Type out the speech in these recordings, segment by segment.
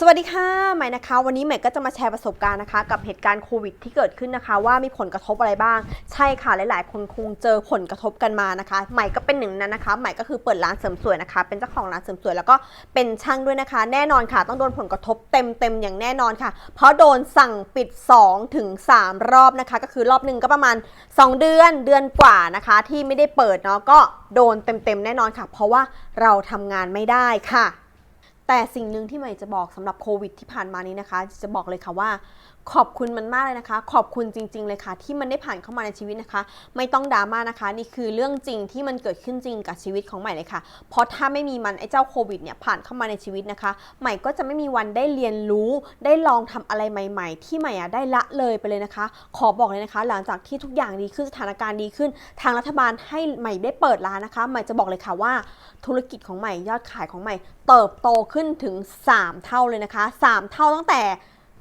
สวัสดีค่ะใหม่นะคะ วันนี้ใหม่ก็จะมาแชร์ประสบการณ์นะคะ กับเหตุการณ์โควิดที่เกิดขึ้นนะคะ ว่ามีผลกระทบอะไรบ้าง ใช่ค่ะหลาย ๆ คนคงเจอผลกระทบกันมานะคะ ใหม่ก็เป็นหนึ่งนั้นนะคะ ใหม่ก็คือเปิดร้านเสริมสวยนะคะ เป็นเจ้าของร้านเสริมสวยแล้วก็เป็นช่างด้วยนะคะ แน่นอนค่ะ ต้องโดนผลกระทบเต็ม ๆ อย่างแน่นอนค่ะ เพราะโดนสั่งปิด2ถึง3รอบนะคะ ก็คือรอบหนึ่งก็ประมาณ 2 เดือนเดือนกว่านะคะ ที่ไม่ได้เปิดเนาะก็โดนเต็ม ๆ แน่นอนค่ะ เพราะว่าเราทำงานไม่ได้ค่ะ แต่สิ่งหนึ่งที่ใหม่จะบอกสำหรับโควิดที่ผ่านมานี้นะคะ จะบอกเลยค่ะว่า ขอบคุณมันมากเลยนะคะ ขอบคุณจริง ๆ เลยค่ะ ที่มันได้ผ่านเข้ามาในชีวิตนะคะ ไม่ต้องดราม่านะคะ นี่คือเรื่องจริงที่มันเกิดขึ้นจริงกับชีวิตของใหม่เลยค่ะ เพราะถ้าไม่มีมันไอ้เจ้าโควิดเนี่ยผ่านเข้ามาในชีวิตนะคะ ใหม่ก็จะไม่มีวันได้เรียนรู้ได้ลองทำอะไรใหม่ ๆ ที่ใหม่อะได้ละเลยไปเลยนะคะ ขอบอกเลยนะคะ หลังจากที่ทุกอย่างดีขึ้นสถานการณ์ดีขึ้น ทางรัฐบาลให้ใหม่ได้เปิดร้านนะคะ ใหม่จะบอกเลยค่ะว่า ธุรกิจของใหม่ยอดขายของใหม่ เติบโตขึ้นึ้นถึง 3 เท่าเลยนะคะ 3 เท่าตั้งแต่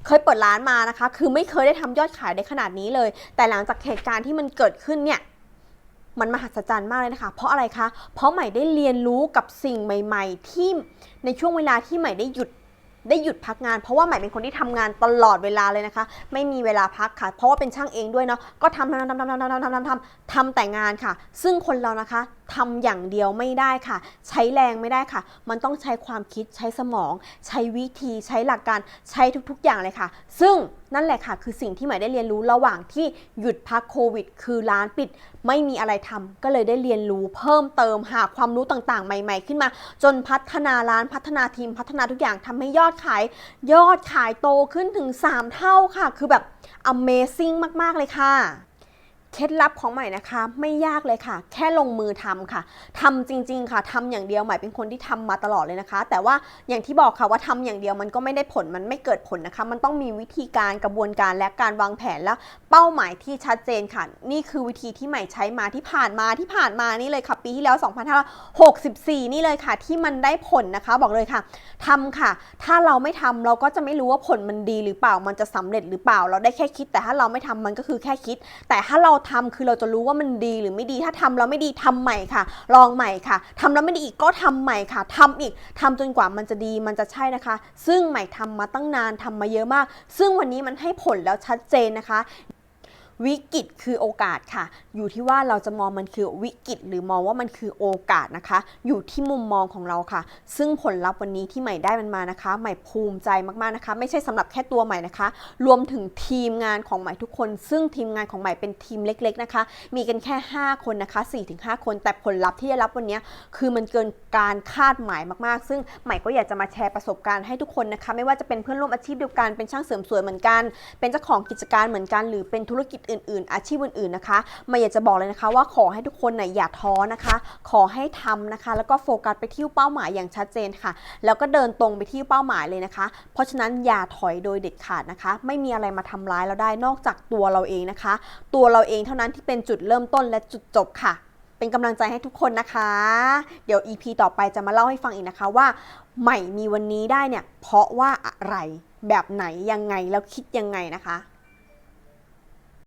เคยเปิดร้านมานะคะ คือไม่เคยได้ทำยอดขายได้ขนาดนี้เลย แต่หลังจากเหตุการณ์ที่มันเกิดขึ้นเนี่ยมันมหัศจรรย์มากเลยนะคะ เพราะอะไรคะ เพราะใหม่ได้เรียนรู้กับสิ่งใหม่ ๆ ที่ในช่วงเวลาที่ใหม่ได้หยุดได้หยุดพักงาน เพราะว่าใหม่เป็นคนที่ทำงานตลอดเวลาเลยนะคะ ไม่มีเวลาพักค่ะ เพราะว่าเป็นช่างเองด้วยเนาะ ก็ทำทำทำทำทำทำทำทำทำทำทำแต่งานค่ะ ซึ่งคนเรานะคะ ทำอย่างเดียวไม่ได้ค่ะ ใช้แรงไม่ได้ค่ะ มันต้องใช้ความคิดใช้สมอง ใช้วิธีใช้หลักการใช้ทุกๆอย่างเลยค่ะ ซึ่งนั่นแหละค่ะ คือสิ่งที่หม่ได้เรียนรู้ระหว่างที่หยุดพักโควิด คือร้านปิด ไม่มีอะไรทำก็เลยได้เรียนรู้เพิ่มเติมหาความรู้ต่างๆ ใหม่ ๆ ขึ้นมา จนพัฒนาร้านพัฒนาทีมพัฒนาทุกอย่างทำให้ยอดขาย ยอดขายโตขึ้นถึง 3 เท่าค่ะ คือแบบ Amazing มากๆเลยค่ะ เคล็ดลับของใหม่นะคะ ไม่ยากเลยค่ะ แค่ลงมือทำค่ะทำจริง ๆ ค่ะทำอย่างเดียวใหม่เป็นคนที่ทำมาตลอดเลยนะคะ แต่ว่าอย่างที่บอกค่ะว่าทำอย่างเดียวมันก็ไม่ได้ผลมันไม่เกิดผลนะคะ มันต้องมีวิธีการกระบวนการและการวางแผนและเป้าหมายที่ชัดเจนค่ะ นี่คือวิธีที่ใหม่ใช้มาที่ผ่านมาที่ผ่านมานี่เลยค่ะ ปีที่แล้ว 2564 นี่เลยค่ะ ที่มันได้ผลนะคะ บอกเลยค่ะทำค่ะ ถ้าเราไม่ทำเราก็จะไม่รู้ว่าผลมันดีหรือเปล่ามันจะสำเร็จหรือเปล่า เราได้แค่คิด แต่ถ้าเราไม่ทำมันก็คือแค่คิด แต่ถ้าเราทำคือเราจะรู้ว่ามันดีหรือไม่ดีถ้าทำแล้วไม่ดีทำใหม่ค่ะ ลองใหม่ค่ะทำแล้วไม่ดีอีกก็ทำใหม่ค่ะทำอีกทำจนกว่ามันจะดีมันจะใช่นะคะ ซึ่งใหม่ทำมาตั้งนานทำมาเยอะมาก ซึ่งวันนี้มันให้ผลแล้วชัดเจนนะคะ วิกฤตคือโอกาสค่ะ อยู่ที่ว่าเราจะมองมันคือวิกฤตหรือมองว่ามันคือโอกาสนะคะ อยู่ที่มุมมองของเราค่ะ ซึ่งผลลัพธ์วันนี้ที่ใหม่ได้มันมานะคะ ใหม่ภูมิใจมากๆนะคะ ไม่ใช่สำหรับแค่ตัวใหม่นะคะ รวมถึงทีมงานของใหม่ทุกคน ซึ่งทีมงานของใหม่เป็นทีมเล็ก ๆนะคะ มีกันแค่ 5 คนนะคะ 4-5 คน แต่ผลลัพธ์ที่ได้รับวันนี้คือมันเกินการคาดหมายมากๆ ซึ่งใหม่ก็อยากจะมาแชร์ประสบการณ์ให้ทุกคนนะคะ ไม่ว่าจะเป็นเพื่อนร่วมอาชีพเดียวกันเป็นช่างเสริมสวยเหมือนกัน เป็นเจ้าของกิจการเหมือนกัน หรือเป็นธุรกิจอื่น ๆ อาชีพอื่น ๆ นะคะไม่อยากจะบอกเลยนะคะว่าขอให้ทุกคนนะอย่าท้อนะคะ ขอให้ทำนะคะ แล้วก็โฟกัสไปที่เป้าหมายอย่างชัดเจนค่ะ แล้วก็เดินตรงไปที่เป้าหมายเลยนะคะ เพราะฉะนั้นอย่าถอยโดยเด็ดขาดนะคะ ไม่มีอะไรมาทำร้ายเราได้นอกจากตัวเราเองนะคะ ตัวเราเองเท่านั้นที่เป็นจุดเริ่มต้นและจุดจบค่ะ เป็นกำลังใจให้ทุกคนนะคะ เดี๋ยว EP ต่อไปจะมาเล่าให้ฟังอีกนะคะว่า ใหม่มีวันนี้ได้เนี่ยเพราะว่าอะไรแบบไหนยังไงแล้วคิดยังไงนะคะ